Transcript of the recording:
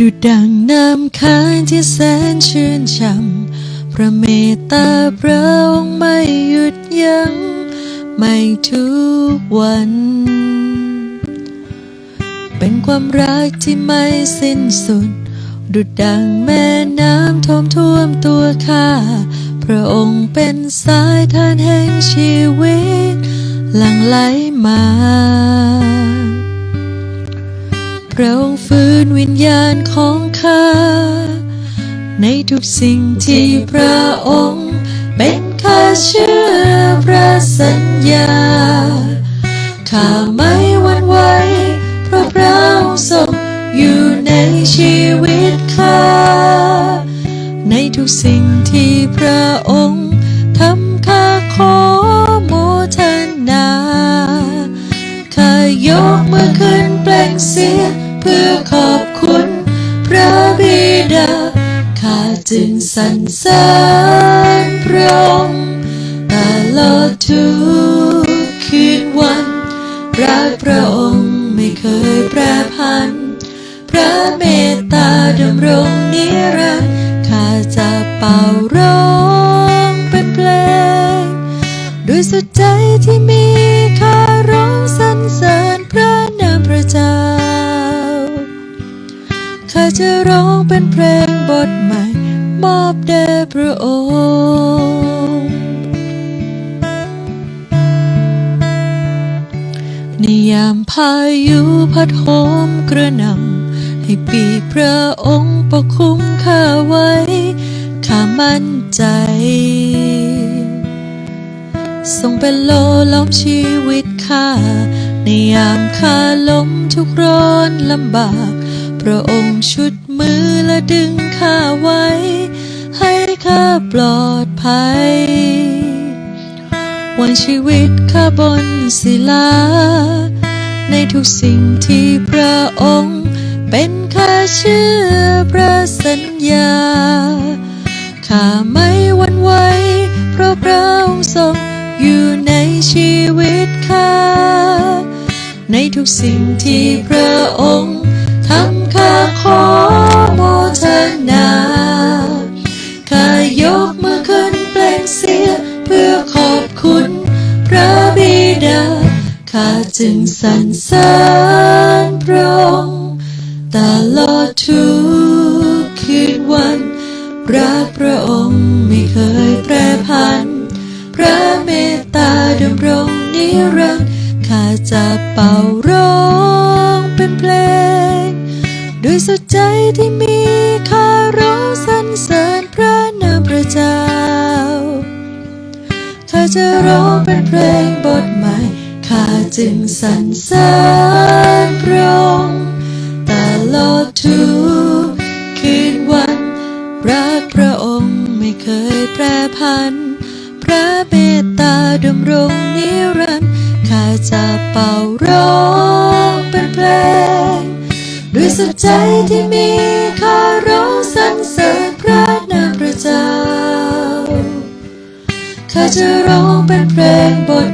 ดุดดังน้ำค้างที่แสนชื่นช่ำพระเมตตาพระองค์ไม่หยุดยัง้งไม่ทุกวัน เป็นความรักที่ไม่สิ้นสุด ดุดดังแม่น้ำท่วมท่วมตัวข้า พระองค์เป็นสายทานแห่งชีวิตหลั่งไหลมา วิญญาณของข้า ในทุกสิ่งที่พระองค์ เป็นข้าเชื่อพระสัญญา ข้าไม่หวั่นไหวเพราะพระองค์ทรงอยู่ในชีวิตข้า ในทุกสิ่งที่พระองค์ทำข้าขอโมทนา ข้ายกมือขึ้นแปลงเสียงเพื่อ ดาข้าจึงสรรเสริญพระองค์ตลอดทุกคืนวันรักพระองค์ไม่เคยแปรผัน พระเมตตาดำรงนิรันดร์ข้าจะเป่าร้องเป็นเพลงด้วยสุดใจที่มี เพลงบทใหม่ มอบแด่พระองค์ ในยามพายุพัดโหมกระหน่ำให้ปีพระองค์ปกคลุมข้าไว้ ข้ามั่นใจ ทรงเป็นโลล้อมชีวิตข้า ในยามข้าล้มทุกร้อนลำบาก พระองค์ชุด มือและดึงข้าไว้ ให้ข้าปลอดภัย วันชีวิตข้าบนศิลา ในทุกสิ่งที่พระองค์ เป็นข้าเชื่อพระสัญญา ข้าไม่หวั่นไหวเพราะพระองค์ทรงอยู่ในชีวิตข้า ในทุกสิ่งที่พระองค์ทำข้าขอ จึงสรรเสริญพระองค์ตลอดทุกคืนวันรักพระองค์ไม่เคยแปรผัน พระเมตตาดำรงนิรันดร์ข้าจะเป่าร้องเป็นเพลง ด้วยสุดใจที่มีข้าร้องสรรเสริญพระนามพระเจ้าข้าจะร้องเป็นเพลงบทใหม่ จึงสรรเสริญพระองค์ตลอดทุกคืนวัน รักพระองค์ไม่เคยแปรผัน พระเมตตาดำรงนิรันดร์ข้าจะเป่าร้องเป็นเพลงด้วยสุดใจที่มีข้าร้องสรรเสริญพระนามพระเจ้าข้าจะร้องเป็นเพลงบท